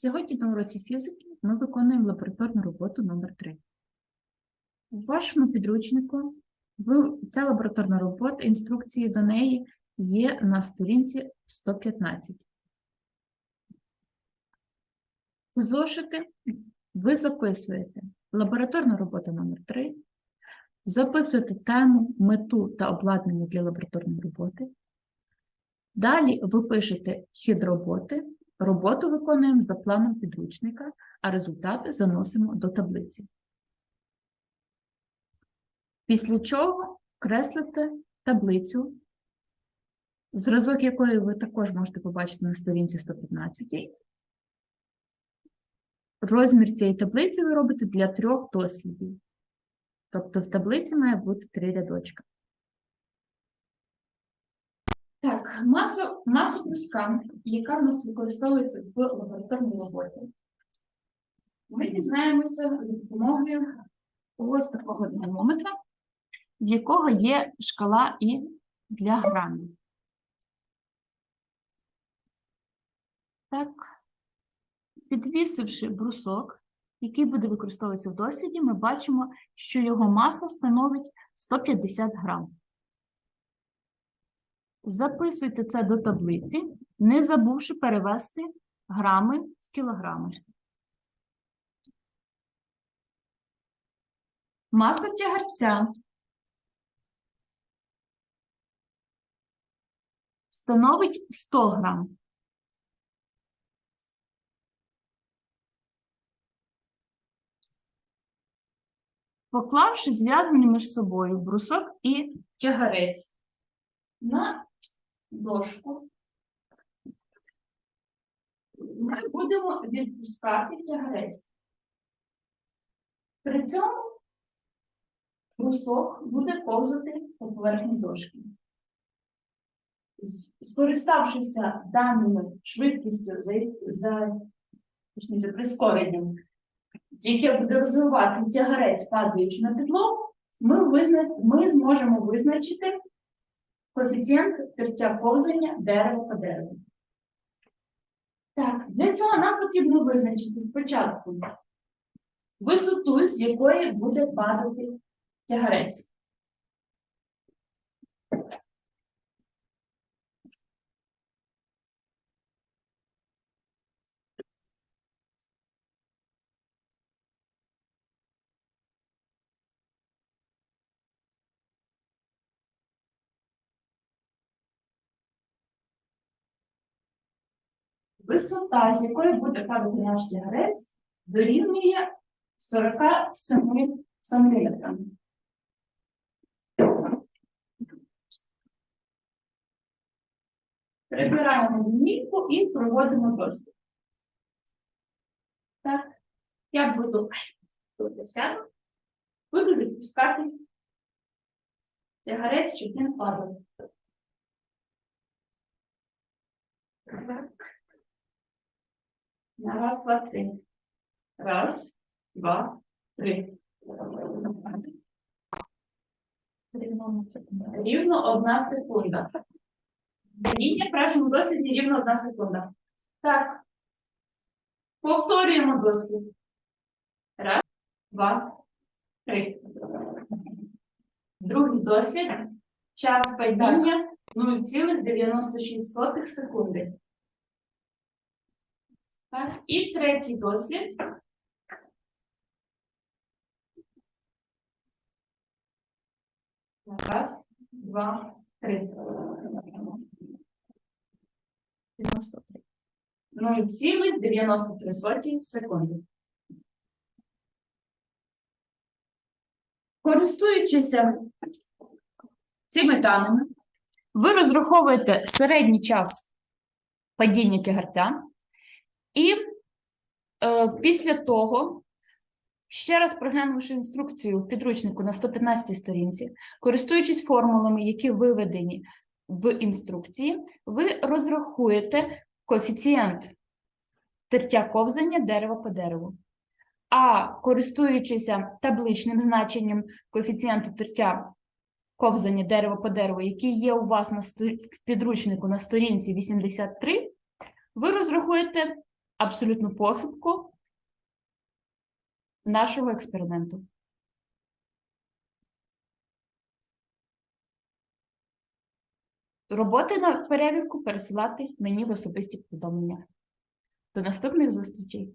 Сьогодні на уроці фізики ми виконуємо лабораторну роботу номер 3 У вашому підручнику ця лабораторна робота, інструкції до неї є на сторінці 115. В зошити ви записуєте лабораторна робота номер 3 записуєте тему, мету та обладнання для лабораторної роботи. Далі ви пишете хід роботи, роботу виконуємо за планом підручника, а результати заносимо до таблиці. Після чого креслите таблицю, зразок якої ви також можете побачити на сторінці 115. Розмір цієї таблиці ви робите для трьох дослідів. Тобто в таблиці має бути три рядочка. Так, маса, масу пуска, яка в нас використовується в лабораторній роботі. Ми дізнаємося за допомогою ось такого динамометра, в якого є шкала І для грамів. Так, підвісивши брусок, який буде використовуватися в досліді, ми бачимо, що його маса становить 150 грам. Записуйте це до таблиці, не забувши перевести грами в кілограми. Маса тягарця становить 100 грам. Поклавши зв'язані між собою брусок і тягарець на дошку, ми будемо відпускати тягарець. При цьому брусок буде ковзати по поверхні дошки. Скориставшися даною швидкістю за точніше, прискоренням, яке буде розвивати тягарець, падаючи на підлогу, ми, визна... ми зможемо визначити коефіцієнт тертя повзання дерева по дереву. Так, для цього нам потрібно визначити спочатку висоту, з якої буде падати тягарець. Висота, з якої буде падати наш тягарець, дорівнює 47 сантиметрам. Прибираємо лінійку і проводимо досвід. Так, я буду сяду, буду відпускати тягарець, щоб він падав. Так. На раз, два, три. Раз, два, три. Рівно одна секунда. Лінія в першому досліді рівно одна секунда. Так. Повторюємо дослід. Раз, два, три. Другий дослід. Час падіння 0,96 секунди. Так, і третій дослід. Раз, два, три. 93. 0,93 секунди. Користуючися цими даними, ви розраховуєте середній час падіння тягарця, і е, після того, ще раз проглянувши інструкцію в підручнику на 115 сторінці, користуючись формулами, які виведені в інструкції, ви розрахуєте коефіцієнт тертя ковзання дерева по дереву. А користуючися табличним значенням коефіцієнту тертя ковзання дерева по дереву, який є у вас на сторі- в підручнику на сторінці 83, ви розрахуєте абсолютну похибку нашого експерименту. Роботи на перевірку пересилати мені в особисті повідомлення. До наступних зустрічей!